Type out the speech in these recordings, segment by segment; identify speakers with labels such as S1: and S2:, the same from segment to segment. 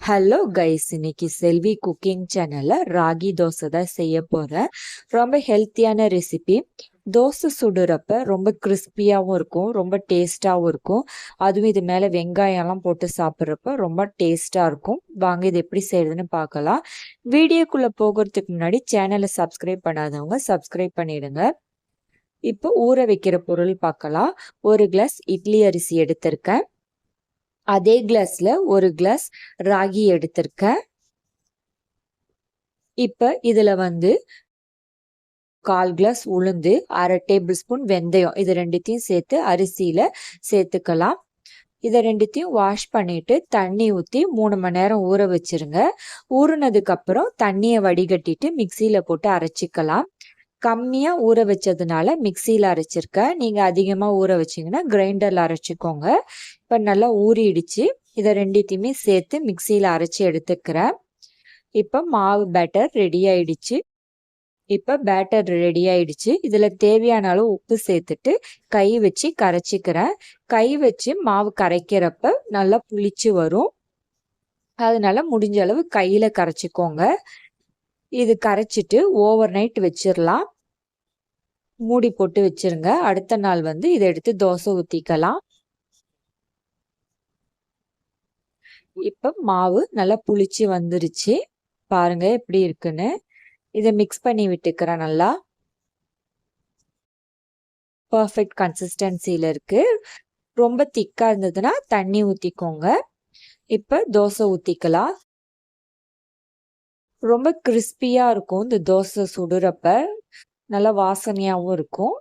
S1: Hello guys இன்னைக்கு செல்வி cooking சேனலில் ராகி தோசை தான் செய்ய போகிறேன் ரொம்ப ஹெல்த்தியான ரெசிபி தோசை சுடுறப்ப ரொம்ப கிறிஸ்பியாகவும் இருக்கும் ரொம்ப டேஸ்டாகவும் இருக்கும். அதுவும் இது மேலே வெங்காயம்லாம் போட்டு சாப்பிட்றப்ப ரொம்ப டேஸ்டாக இருக்கும். வாங்க இது எப்படி செய்யறதுன்னு பார்க்கலாம். வீடியோக்குள்ளே போகிறதுக்கு முன்னாடி சேனலை சப்ஸ்கிரைப் பண்ணாதவங்க சப்ஸ்கிரைப் பண்ணிடுங்க. இப்போ ஊற வைக்கிற பொருள் பார்க்கலாம். ஒரு கிளாஸ் இட்லி அரிசி எடுத்திருக்கேன். அதே கிளாஸ்ல ஒரு கிளாஸ் ராகி எடுத்திருக்கேன் இப்ப இதுல வந்து கால் கிளாஸ் உளுந்து அரை டேபிள் ஸ்பூன் வெந்தயம் இது ரெண்டுத்தையும் சேர்த்து அரிசியில சேர்த்துக்கலாம். இதை ரெண்டுத்தையும் வாஷ் பண்ணிட்டு தண்ணி ஊற்றி மூணு மணி நேரம் ஊற வச்சிருங்க. ஊறுனதுக்கு அப்புறம் தண்ணியை வடிகட்டிட்டு மிக்சியில போட்டு அரைச்சிக்கலாம். கம்மியாக ஊற வச்சதுனால மிக்சியில் அரைச்சிருக்கேன் நீங்கள் அதிகமாக ஊற வச்சிங்கன்னா கிரைண்டரில் அரைச்சிக்கோங்க. இப்போ நல்லா ஊறிடுச்சு. இதை ரெண்டுத்தையுமே சேர்த்து மிக்சியில் அரைச்சி எடுத்துக்கிறேன். இப்போ மாவு பேட்டர் ரெடி ஆயிடுச்சு. இப்போ பேட்டர் ரெடி ஆயிடுச்சு. இதில் தேவையான அளவு உப்பு சேர்த்துட்டு கை வச்சு கரைச்சிக்கிறேன். கை வச்சு மாவு கரைக்கிறப்ப நல்லா புளிச்சு வரும். அதனால முடிஞ்ச அளவு கையில் கரைச்சிக்கோங்க. இது கரைச்சிட்டு ஓவர் நைட் வச்சிடலாம் மூடி போட்டு வச்சிருங்க. அடுத்த நாள் வந்து இதை எடுத்து தோசை ஊற்றிக்கலாம் இப்போ மாவு நல்லா புளிச்சு வந்துருச்சு. பாருங்க எப்படி இருக்குன்னு. இதை மிக்ஸ் பண்ணி விட்டுக்கிறேன் நல்லா. பர்ஃபெக்ட் கன்சிஸ்டன்சியில் இருக்குது ரொம்ப திக்காக இருந்ததுன்னா தண்ணி ஊற்றிக்கோங்க இப்போ தோசை ஊற்றிக்கலாம் ரொம்ப கிறிஸ்பியாக இருக்கும் இந்த தோசை சுடுறப்ப. நல்லா வாசனையாகவும் இருக்கும்.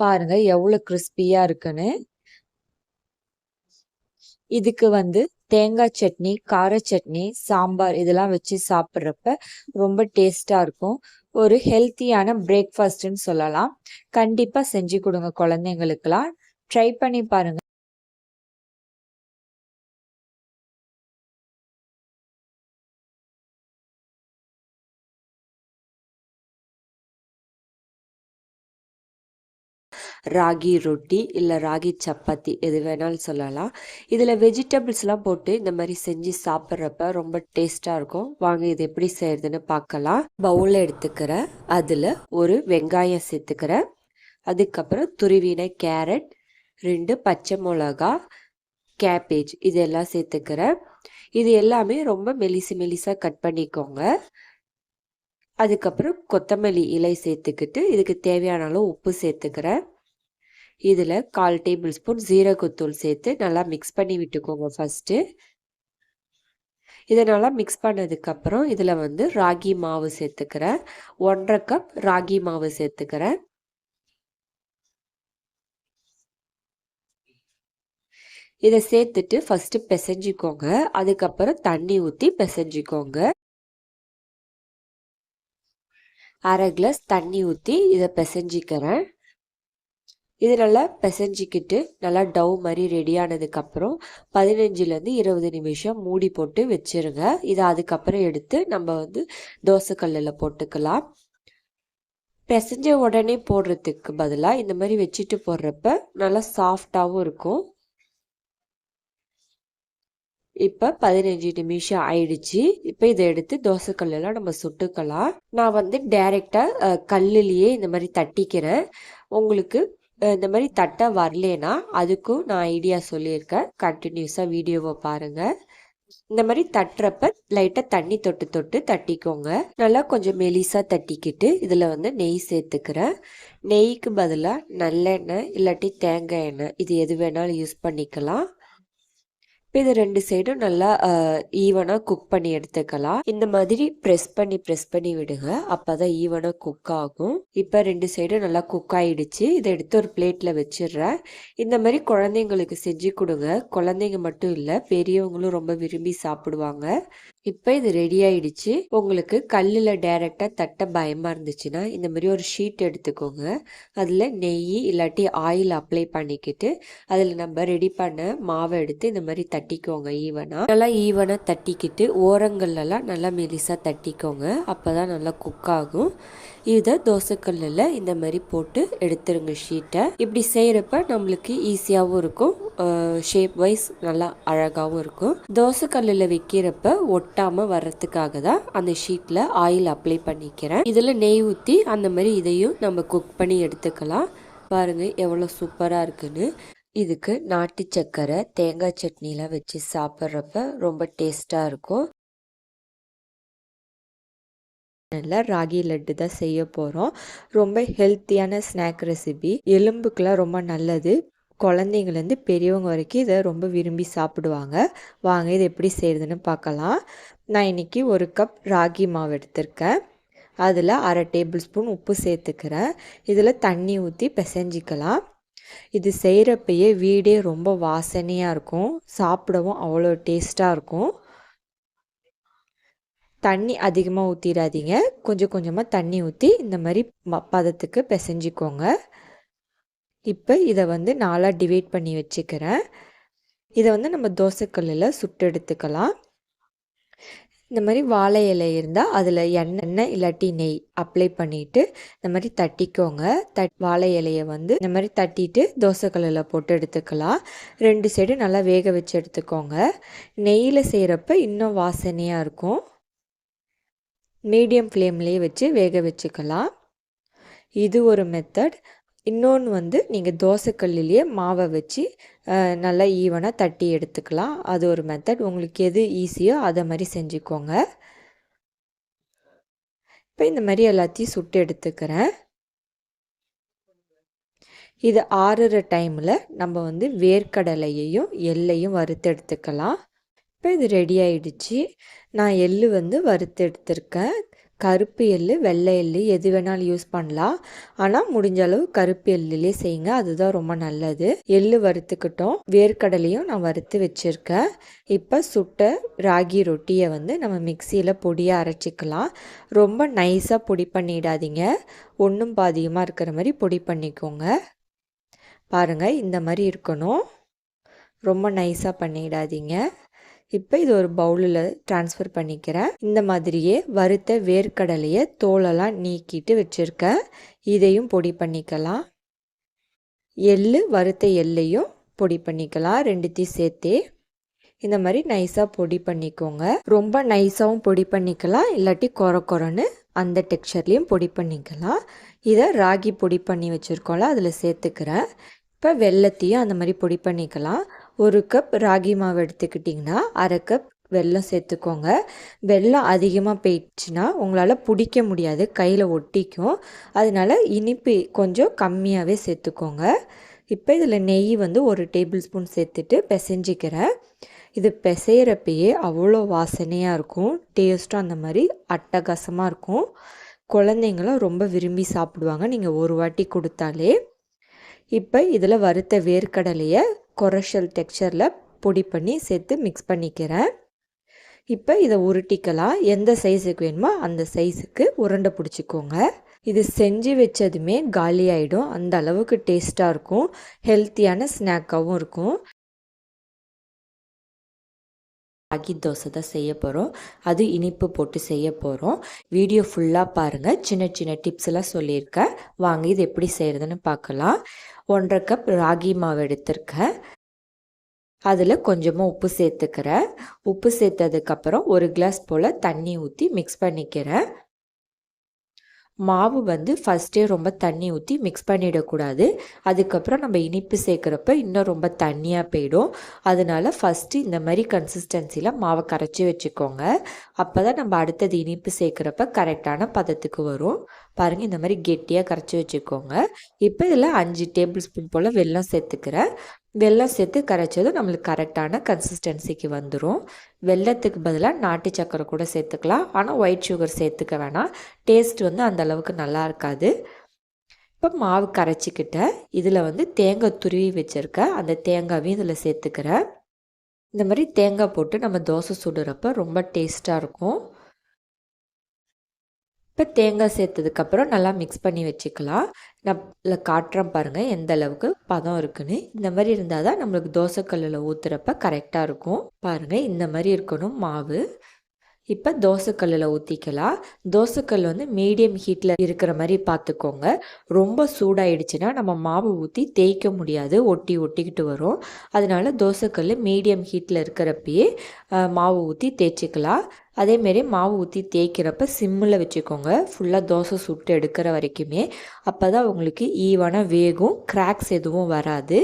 S1: பாருங்க எவ்வளோ கிறிஸ்பியாக இருக்குன்னு. இதுக்கு வந்து தேங்காய் சட்னி கார சட்னி சாம்பார் இதெல்லாம் வச்சு சாப்பிட்றப்ப ரொம்ப டேஸ்டாக இருக்கும். ஒரு ஹெல்த்தியான பிரேக்ஃபாஸ்ட்னு சொல்லலாம். கண்டிப்பாக செஞ்சு கொடுங்க குழந்தைங்களுக்கெல்லாம். ட்ரை பண்ணி பாருங்க. ராகி ரொட்டி இல்லை ராகி சப்பாத்தி எது வேணாலும் சொல்லலாம். இதில் வெஜிடபிள்ஸ்லாம் போட்டு இந்த மாதிரி செஞ்சு சாப்பிட்றப்ப ரொம்ப டேஸ்ட்டாக இருக்கும். வாங்க இது எப்படி செய்யறதுன்னு பார்க்கலாம். பவுலில் எடுத்துக்கிறேன் அதில் ஒரு வெங்காயம் சேர்த்துக்கிறேன் அதுக்கப்புறம் துருவின கேரட் ரெண்டு பச்சை மிளகா கேபேஜ் இதெல்லாம் சேர்த்துக்கிறேன் இது எல்லாமே ரொம்ப மெலிசு மெலிசாக கட் பண்ணிக்கோங்க. அதுக்கப்புறம் கொத்தமல்லி இலை சேர்த்துக்கிட்டு இதுக்கு தேவையான அளவு உப்பு சேர்த்துக்கிறேன் இதில் கால் டேபிள் ஸ்பூன் ஜீரகத்தூள் சேர்த்து நல்லா மிக்ஸ் பண்ணி விட்டுக்கோங்க ஃபஸ்ட்டு இதை நல்லா மிக்ஸ் பண்ணதுக்கப்புறம் இதில் வந்து ராகி மாவு சேர்த்துக்கிறேன். ஒன்றரை கப் ராகி மாவு சேர்த்துக்கிறேன். இதை சேர்த்துட்டு ஃபஸ்ட்டு பிசைஞ்சிக்கோங்க. அதுக்கப்புறம் தண்ணி ஊற்றி பிசைஞ்சிக்கோங்க. அரை கிளாஸ் தண்ணி ஊற்றி இதை பிசைஞ்சிக்கிறேன். இது நல்லா பிசைஞ்சிக்கிட்டு நல்லா டவ் மாதிரி ரெடி ஆனதுக்கப்புறம் பதினஞ்சுலேருந்து இருபது நிமிஷம் மூடி போட்டு வச்சுருங்க. இதை அதுக்கப்புறம் எடுத்து நம்ம வந்து தோசைக்கல்லில் போட்டுக்கலாம். பிசைஞ்ச உடனே போடுறதுக்கு பதிலாக இந்த மாதிரி வச்சுட்டு போடுறப்ப நல்லா சாஃப்டாகவும் இருக்கும். இப்போ பதினஞ்சு நிமிஷம் ஆயிடுச்சு. இப்போ இதை எடுத்து தோசைக்கல்லாம் நம்ம சுட்டுக்கலாம். நான் வந்து டைரெக்டாக கல்லுலேயே இந்த மாதிரி தட்டிக்கிறேன். உங்களுக்கு இந்த மாதிரி தட்டை வரலேனா அதுக்கும் நான் ஐடியா சொல்லியிருக்கேன். கண்டினியூஸாக வீடியோவை பாருங்கள் இந்த மாதிரி தட்டுறப்ப லைட்டாக தண்ணி தொட்டு தொட்டு தட்டிக்கோங்க. நல்லா கொஞ்சம் மெலிசாக தட்டிக்கிட்டு இதில் வந்து நெய் சேர்த்துக்கிறேன். நெய்க்கு பதிலாக நல்லெண்ணெய் இல்லாட்டி தேங்காய் எண்ணெய் இது எது வேணாலும் யூஸ் பண்ணிக்கலாம். இப்போ இது ரெண்டு சைடும் நல்லா ஈவனாக குக் பண்ணி எடுத்துக்கலாம். இந்த மாதிரி ப்ரெஸ் பண்ணி ப்ரெஸ் பண்ணி விடுங்க. அப்போ தான் ஈவனாக குக் ஆகும். இப்போ ரெண்டு சைடும் நல்லா குக் ஆகிடுச்சு இதை எடுத்து ஒரு பிளேட்டில் வச்சிடுறேன். இந்த மாதிரி குழந்தைங்களுக்கு செஞ்சு கொடுங்க. குழந்தைங்க மட்டும் இல்லை பெரியவங்களும் ரொம்ப விரும்பி சாப்பிடுவாங்க. இப்போ இது ரெடி ஆயிடுச்சு. உங்களுக்கு கல்லில் டைரெக்டாக தட்ட பயமாக இருந்துச்சுன்னா இந்த மாதிரி ஒரு ஷீட் எடுத்துக்கோங்க. அதில் நெய் இல்லாட்டி ஆயில் அப்ளை பண்ணிக்கிட்டு அதில் நம்ம ரெடி பண்ண மாவை எடுத்து இந்த மாதிரி தட்டிக்கோங்க ஈவனாக நல்லா ஈவனாக தட்டிக்கிட்டு ஓரங்கள்லாம் நல்லா மெலிசாக தட்டிக்கோங்க. அப்போ தான் நல்லா குக் ஆகும். இதை தோசைக்கல்லில் இந்த மாதிரி போட்டு எடுத்துருங்க ஷீட்டை இப்படி செய்கிறப்ப நம்மளுக்கு ஈஸியாகவும் இருக்கும். ஷேப் வைஸ் நல்லா அழகாகவும் இருக்கும். தோசைக்கல்லில் வைக்கிறப்ப ஒட்டாமல் வர்றதுக்காக தான் அந்த ஷீட்டில் ஆயில் அப்ளை பண்ணிக்கிறேன். இதில் நெய் ஊற்றி அந்த மாதிரி இதையும் நம்ம குக் பண்ணி எடுத்துக்கலாம். பாருங்கள் எவ்வளோ சூப்பராக இருக்குன்னு. இதுக்கு நாட்டு சக்கரை தேங்காய் சட்னிலாம் வச்சு சாப்பிட்றப்ப ரொம்ப டேஸ்ட்டாக இருக்கும். நல்ல ராகி லட்டு தான் செய்ய போகிறோம் ரொம்ப ஹெல்த்தியான ஸ்நாக் ரெசிபி. எலும்புக்கெலாம் ரொம்ப நல்லது. குழந்தைங்கலேருந்து பெரியவங்க வரைக்கும் இதை ரொம்ப விரும்பி சாப்பிடுவாங்க. வாங்க இதை எப்படி செய்கிறதுன்னு பார்க்கலாம். நான் இன்றைக்கி ஒரு கப் ராகி மாவு எடுத்திருக்கேன். அதில் அரை டேபிள் ஸ்பூன் உப்பு சேர்த்துக்கிறேன். இதில் தண்ணி ஊற்றி பிசைஞ்சிக்கலாம். இது செய்கிறப்பயே வீடே ரொம்ப வாசனையாக இருக்கும். சாப்பிடவும் அவ்வளோ டேஸ்ட்டாக இருக்கும். தண்ணி அதிகமாக ஊற்றிடாதீங்க கொஞ்சம் கொஞ்சமாக தண்ணி ஊற்றி இந்த மாதிரி ம பதத்துக்கு பிசைஞ்சிக்கோங்க. இப்போ இதை வந்து நாலாக டிவைட் பண்ணி வச்சுக்கிறேன். இதை வந்து நம்ம தோசைக்கல்லில் சுட்டு எடுத்துக்கலாம். இந்த மாதிரி வாழை இலை இருந்தால் அதில் எண்ணெய் இல்லாட்டி நெய் அப்ளை பண்ணிவிட்டு இந்த மாதிரி தட்டிக்கோங்க. தட் வாழை இலையை வந்து இந்த மாதிரி தட்டிட்டு தோசைக்கல்லில் போட்டு எடுத்துக்கலாம். ரெண்டு சைடு நல்லா வேக வச்சு எடுத்துக்கோங்க. நெய்யில் செய்கிறப்ப இன்னும் வாசனையாக இருக்கும். மீடியம் ஃப்ளேம்லேயே வச்சு வேக வச்சுக்கலாம். இது ஒரு மெத்தட் இன்னொன்று வந்து நீங்கள் தோசைக்கல்லிலேயே மாவை வச்சு நல்லா ஈவனாக தட்டி எடுத்துக்கலாம். அது ஒரு மெத்தட் உங்களுக்கு எது ஈஸியோ அதை மாதிரி செஞ்சுக்கோங்க. இப்போ இந்த மாதிரி எல்லாத்தையும் சுட்டு எடுத்துக்கிறேன். இது ஆறுற டைமில் நம்ம வந்து வேர்க்கடலையையும் எல்லையும் வறுத்து எடுத்துக்கலாம். இப்போ இது ரெடி ஆயிடுச்சு. நான் எள்ளு வந்து வறுத்து எடுத்திருக்கேன். கருப்பு எள்ளு வெள்ளை எள்ளு எது வேணாலும் யூஸ் பண்ணலாம். ஆனால் முடிஞ்ச அளவு கருப்பு எள்ளுலேயே செய்யுங்க. அதுதான் ரொம்ப நல்லது. எள்ளு வறுத்துக்கிட்டோம். வேர்க்கடலையும் நான் வறுத்து வச்சுருக்கேன். இப்போ சுட்ட ராகி ரொட்டியை வந்து நம்ம மிக்சியில் பொடியாக அரைச்சிக்கலாம். ரொம்ப நைஸாக பொடி பண்ணிடாதீங்க. ஒன்றும் பாதிகமாக இருக்கிற மாதிரி பொடி பண்ணிக்கோங்க. பாருங்கள் இந்த மாதிரி இருக்கணும். ரொம்ப நைஸாக பண்ணிடாதீங்க. இப்போ இது ஒரு பவுலில் ட்ரான்ஸ்ஃபர் பண்ணிக்கிறேன். இந்த மாதிரியே வறுத்த வேர்க்கடலையை தோலெல்லாம் நீக்கிட்டு வச்சுருக்கேன் இதையும் பொடி பண்ணிக்கலாம். எள்ளு வறுத்த எள்ளையும் பொடி பண்ணிக்கலாம். ரெண்டுத்தையும் சேர்த்தே. இந்த மாதிரி நைஸாக பொடி பண்ணிக்கோங்க. ரொம்ப நைஸாகவும் பொடி பண்ணிக்கலாம். இல்லாட்டி குறை குறைன்னு அந்த டெக்ஸ்சர்லேயும் பொடி பண்ணிக்கலாம். இதை ராகி பொடி பண்ணி வச்சுருக்கோம்ல அதில் சேர்த்துக்கிறேன். இப்போ வெள்ளத்தையும் அந்த மாதிரி பொடி பண்ணிக்கலாம். ஒரு கப் ராகி மாவு எடுத்துக்கிட்டிங்கன்னா அரை கப் வெல்லம் சேர்த்துக்கோங்க. வெல்லம் அதிகமாக போயிடுச்சுன்னா உங்களால் பிடிக்க முடியாது. கையில் ஒட்டிக்கும். அதனால் இனிப்பு கொஞ்சம் கம்மியாகவே சேர்த்துக்கோங்க. இப்போ இதில் நெய் வந்து ஒரு டேபிள் ஸ்பூன் சேர்த்துட்டு பிசைஞ்சிக்கிறேன். இது பிசையிறப்பயே அவ்வளோ வாசனையாக இருக்கும். டேஸ்ட்டும் அந்த மாதிரி அட்டகாசமாக இருக்கும். குழந்தைங்களும் ரொம்ப விரும்பி சாப்பிடுவாங்க. நீங்கள் ஒரு வாட்டி கொடுத்தாலே. இப்போ இதில் வறுத்த வேர்க்கடலையை கொரஷல் டெக்ஸ்சரில் பொடி பண்ணி சேர்த்து மிக்ஸ் பண்ணிக்கிறேன். இப்போ இதை உருட்டிக்கலாம். எந்த சைஸுக்கு வேணுமோ அந்த சைஸுக்கு உருண்டை பிடிச்சிக்கோங்க. இது செஞ்சு வச்சதுமே காலி ஆகிடும் அந்த அளவுக்கு டேஸ்ட்டாக இருக்கும். ஹெல்த்தியான ஸ்நாக்காகவும் இருக்கும். ராகி தோசை தான் செய்ய போகிறோம் அது இனிப்பு போட்டு செய்ய போகிறோம் வீடியோ ஃபுல்லாக பாருங்கள் சின்ன சின்ன டிப்ஸ் எல்லாம் சொல்லியிருக்கேன். வாங்க இது எப்படி செய்கிறதுன்னு பார்க்கலாம். ஒன்றரை கப் ராகி மாவு எடுத்திருக்கேன். அதில் கொஞ்சமாக உப்பு சேர்த்துக்கிறேன். உப்பு சேர்த்ததுக்கப்புறம் ஒரு கிளாஸ் போல் தண்ணி ஊற்றி மிக்ஸ் பண்ணிக்கிறேன். மாவு வந்து ஃபஸ்ட்டே ரொம்ப தண்ணி ஊற்றி மிக்ஸ் பண்ணிடக்கூடாது. அதுக்கப்புறம் நம்ம இனிப்பு சேர்க்குறப்ப இன்னும் ரொம்ப தண்ணியாக போயிடும். அதனால ஃபஸ்ட்டு இந்த மாதிரி கன்சிஸ்டன்சியில் மாவை கரைச்சி வச்சுக்கோங்க. அப்போ தான் நம்ம அடுத்தது இனிப்பு சேர்க்குறப்ப கரெக்டான பதத்துக்கு வரும். பாருங்கள் இந்த மாதிரி கெட்டியாக கரைச்சி வச்சுக்கோங்க. இப்போ இதில் அஞ்சு டேபிள் ஸ்பூன் போல் வெல்லம் சேர்த்துக்கிறேன். வெல்லம் சேர்த்து கரைச்சதும் நம்மளுக்கு கரெக்டான கன்சிஸ்டன்சிக்கு வந்துடும் வெள்ளத்துக்கு பதிலாக நாட்டு சக்கரை கூட சேர்த்துக்கலாம். ஆனால் ஒயிட் சுகர் சேர்த்துக்க வேணாம். டேஸ்ட் வந்து அந்த அளவுக்கு நல்லா இருக்காது. இப்போ மாவு கரைச்சிக்கிட்டேன். இதில் வந்து தேங்காய் துருவி வச்சுருக்கேன். அந்த தேங்காவையும் இதில் சேர்த்துக்கிறேன். இந்த மாதிரி தேங்காய் போட்டு நம்ம தோசை சுடுறப்ப ரொம்ப டேஸ்ட்டாக இருக்கும். இப்போ தேங்காய் சேர்த்ததுக்கப்புறம் நல்லா மிக்ஸ் பண்ணி வச்சுக்கலாம். நான் காட்டுறோம் பாருங்கள் எந்த அளவுக்கு பதம் இருக்குன்னு. இந்த மாதிரி இருந்தால் தான் நம்மளுக்கு தோசைக்கல்லில் ஊற்றுறப்ப கரெக்டாக இருக்கும். பாருங்கள் இந்த மாதிரி இருக்கணும் மாவு. இப்போ தோசைக்கல்லில் ஊற்றிக்கலாம் தோசைக்கல் வந்து மீடியம் ஹீட்டில் இருக்கிற மாதிரி பார்த்துக்கோங்க. ரொம்ப சூடாயிடுச்சுன்னா நம்ம மாவு ஊற்றி தேய்க்க முடியாது. ஒட்டி ஒட்டிக்கிட்டு வரும். அதனால தோசைக்கல் மீடியம் ஹீட்டில் இருக்கிறப்பயே மாவு ஊற்றி தேய்ச்சிக்கலாம். அதேமாரி மாவு ஊற்றி தேய்க்கிறப்ப சிம்மில் வச்சுக்கோங்க. ஃபுல்லாக தோசை சுட்டு எடுக்கிற வரைக்குமே. அப்போ தான் உங்களுக்கு ஈவனாக வேகும். கிராக்ஸ் எதுவும் வராது.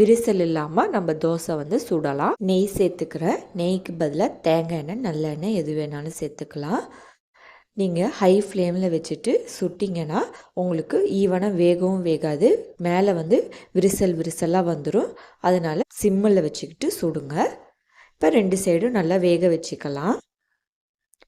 S1: விரிசல் இல்லாமல் நம்ம தோசை வந்து சுடலாம். நெய் சேர்த்துக்கிறேன். நெய்க்கு பதிலாக தேங்காய் எண்ணெய் நல்லெண்ணெய் எது வேணாலும் சேர்த்துக்கலாம். நீங்கள் ஹை ஃப்ளேமில் வச்சுட்டு சுட்டிங்கன்னா உங்களுக்கு ஈவனாக வேகவும் வேகாது. மேலே வந்து விரிசல் விரிசலாக வந்துடும் அதனால் சிம்மில் வச்சுக்கிட்டு சுடுங்க. இப்போ ரெண்டு சைடும் நல்லா வேக வச்சுக்கலாம்.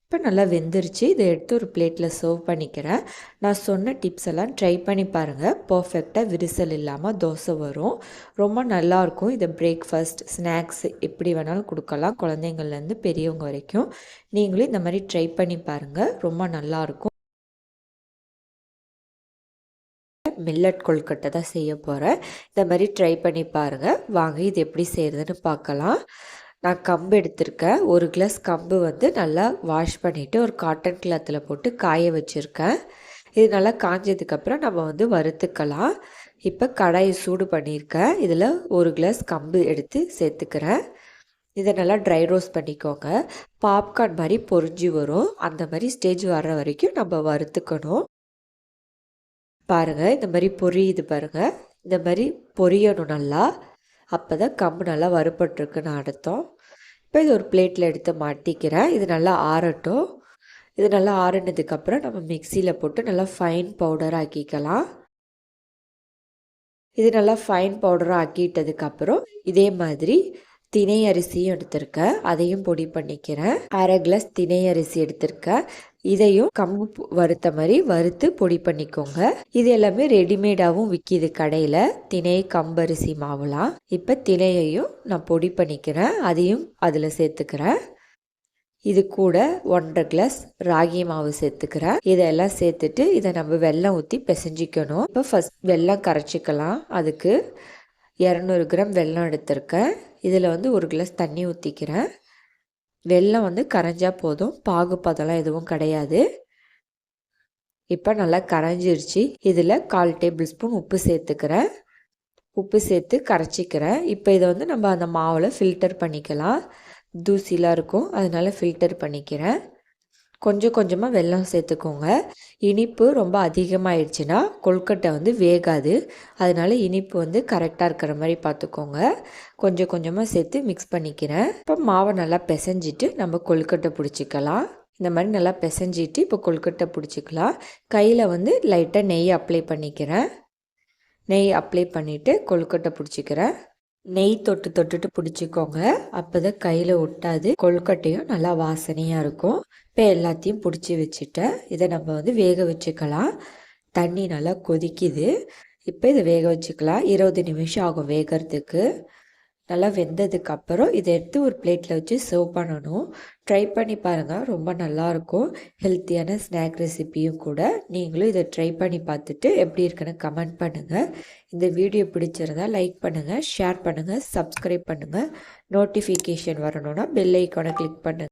S1: இப்போ நல்லா வெந்துருச்சு. இதை எடுத்து ஒரு பிளேட்டில் சர்வ் பண்ணிக்கிறேன். நான் சொன்ன டிப்ஸ் எல்லாம் ட்ரை பண்ணி பாருங்கள் பர்ஃபெக்டாக விரிசல் இல்லாமல் தோசை வரும். ரொம்ப நல்லாயிருக்கும் இதை பிரேக்ஃபாஸ்ட் ஸ்நாக்ஸ் எப்படி வேணாலும் கொடுக்கலாம். குழந்தைங்கள்லேருந்து பெரியவங்க வரைக்கும். நீங்களும் இந்த மாதிரி ட்ரை பண்ணி பாருங்கள் ரொம்ப நல்லாயிருக்கும் மில்லட் கொழுக்கட்டை தான் செய்ய போகிறேன் இந்த மாதிரி ட்ரை பண்ணி பாருங்கள் வாங்க இது எப்படி செய்கிறதுன்னு பார்க்கலாம். நான் கம்பு எடுத்திருக்கேன். ஒரு கிளாஸ் கம்பு வந்து நல்லா வாஷ் பண்ணிவிட்டு ஒரு காட்டன் கிளாத்தில் போட்டு காய வச்சுருக்கேன். இது நல்லா காஞ்சதுக்கப்புறம் நம்ம வந்து வறுத்துக்கலாம். இப்போ கடாயை சூடு பண்ணியிருக்கேன். இதில் ஒரு கிளாஸ் கம்பு எடுத்து சேர்த்துக்கிறேன். இதை நல்லா ட்ரை ரோஸ்ட் பண்ணிக்கோங்க. பாப்கார்ன் மாதிரி பொறிஞ்சு வரும். அந்த மாதிரி ஸ்டேஜ் வர்ற வரைக்கும் நம்ம வறுத்துக்கணும். பாருங்கள் இந்த மாதிரி பொரியுது பாருங்கள் இந்த மாதிரி பொரியணும் நல்லா. அப்போ தான் கம்பு நல்லா வறுபட்டுருக்குன்னு அர்த்தம். இப்போ இது ஒரு பிளேட்டில் எடுத்து மாட்டிக்கிறேன். இது நல்லா ஆறட்டும். இது நல்லா ஆறினதுக்கப்புறம் நம்ம மிக்சியில் போட்டு நல்லா ஃபைன் பவுடர் ஆக்கிக்கலாம். இது நல்லா ஃபைன் பவுடராக ஆக்கிட்டதுக்கப்புறம் இதே மாதிரி தினை அரிசியும் எடுத்திருக்கேன். அதையும் பொடி பண்ணிக்கிறேன். அரை கிளாஸ் தினை அரிசி எடுத்திருக்கேன். இதையும் கம்பு வறுத்த மாதிரி வறுத்து பொடி பண்ணிக்கோங்க. இது எல்லாமே ரெடிமேடாகவும் விற்கிது கடையில். திணை கம்பரிசி மாவுலாம் இப்போ திணையையும் நான் பொடி பண்ணிக்கிறேன். அதையும் அதில் சேர்த்துக்கிறேன். இது கூட ஒன்றரை கிளாஸ் ராகி மாவு சேர்த்துக்கிறேன். இதெல்லாம் சேர்த்துட்டு இதை நம்ம வெள்ளம் ஊற்றி பிசைஞ்சிக்கணும். இப்போ ஃபஸ்ட் வெள்ளம் கரைச்சிக்கலாம். அதுக்கு இரநூறு கிராம் வெல்லம் எடுத்திருக்கேன். இதில் வந்து ஒரு கிளாஸ் தண்ணி ஊற்றிக்கிறேன் வெள்ளம் வந்து கரைஞ்சால் போதும். பாகுப்பதெல்லாம் எதுவும் கிடையாது. இப்போ நல்லா கரைஞ்சிருச்சு. இதில் கால் டேபிள் ஸ்பூன் உப்பு சேர்த்துக்கிறேன். உப்பு சேர்த்து கரைச்சிக்கிறேன். இப்போ இதை வந்து நம்ம அந்த மாவில் ஃபில்டர் பண்ணிக்கலாம். தூசிலாம் இருக்கும். அதனால் ஃபில்டர் பண்ணிக்கிறேன். கொஞ்சம் கொஞ்சமாக வெல்லம் சேர்த்துக்கோங்க. இனிப்பு ரொம்ப அதிகமாகிடுச்சுன்னா கொழுக்கட்டை வந்து வேகாது. அதனால் இனிப்பு வந்து கரெக்டாக இருக்கிற மாதிரி பார்த்துக்கோங்க. கொஞ்சம் கொஞ்சமாக சேர்த்து மிக்ஸ் பண்ணிக்கிறேன். இப்போ மாவை நல்லா பிசைஞ்சிட்டு நம்ம கொழுக்கட்டை பிடிச்சிக்கலாம். இந்த மாதிரி நல்லா பிசைஞ்சிட்டு இப்போ கொழுக்கட்டை பிடிச்சிக்கலாம். கையில் வந்து லைட்டாக நெய் அப்ளை பண்ணிக்கிறேன். நெய் அப்ளை பண்ணிவிட்டு கொழுக்கட்டை பிடிச்சிக்கிறேன். நெய் தொட்டு தொட்டுட்டு பிடிச்சிக்கோங்க. அப்போ தான் கையில் ஒட்டாது. கொழுக்கட்டையும் நல்லா வாசனையாக இருக்கும். இப்போ எல்லாத்தையும் பிடிச்சி வச்சுட்டேன் இதை நம்ம வந்து வேக வச்சுக்கலாம். தண்ணி நல்லா கொதிக்குது. இப்போ இதை வேக வச்சுக்கலாம். இருபது நிமிஷம் ஆகும் வேகிறதுக்கு. நல்லா வெந்ததுக்கப்புறம் இதை எடுத்து ஒரு பிளேட்டில் வச்சு சர்வ் பண்ணணும். ட்ரை பண்ணி பாருங்கள் ரொம்ப நல்லாயிருக்கும் ஹெல்த்தியான ஸ்நாக் ரெசிப்பியும் கூட. நீங்களும் இதை ட்ரை பண்ணி பார்த்துட்டு எப்படி இருக்குன்னு கமெண்ட் பண்ணுங்கள் இந்த வீடியோ பிடிச்சிருந்தால் லைக் பண்ணுங்கள் ஷேர் பண்ணுங்கள் சப்ஸ்கிரைப் பண்ணுங்கள் நோட்டிஃபிகேஷன் வரணும்னா பெல் ஐக்கானை கிளிக் பண்ணுங்கள்